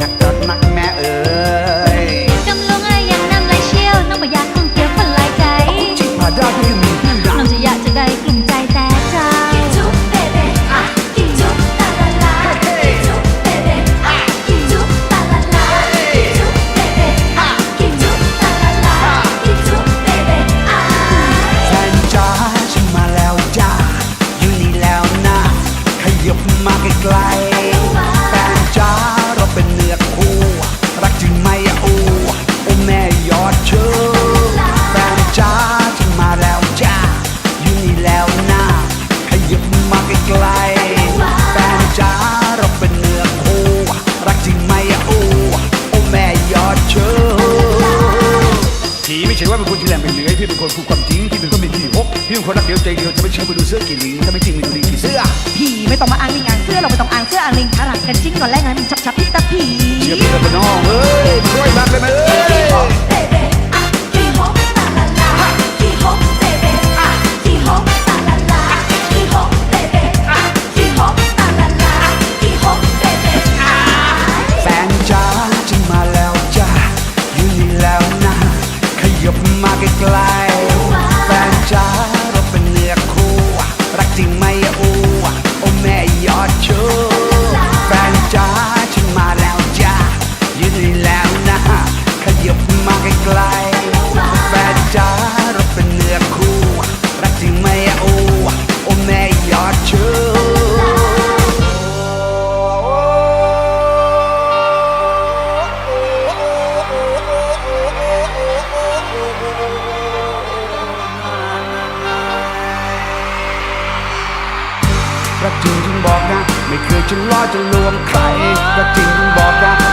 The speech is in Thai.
นักรถนักแม่เอ๋ นคนพูดความจริงที่มันก็มีที่หกพี่เป็นคนรักเดียวใจเดียวจะไม่เชื่อไปดูเสื้อกี่ลิงถ้าไม่จริงไปดูลิงกี่เสื้อผีไม่ต้องมาอ้างลิงอ้างเสื้อเราไม่ต้องอ้างเสื้ออ้างลิงถ้ารักกันจริงก่อนแรกงั้นมึงชับชับพี่ตาผีเชื่อพี่ตาพี่น้องเอ้ยช่วยมากเลยไหมเอ้ย กล้ๆแฟนจ้าเราเป็นเนื้อคู่ รักจริงไหมอะโอ้โอ้แม่ยอดเชื่อรักจริงจึงบอกนะ ไม่เคยจะล้อจะลวงใคร รักจริงบอกนะ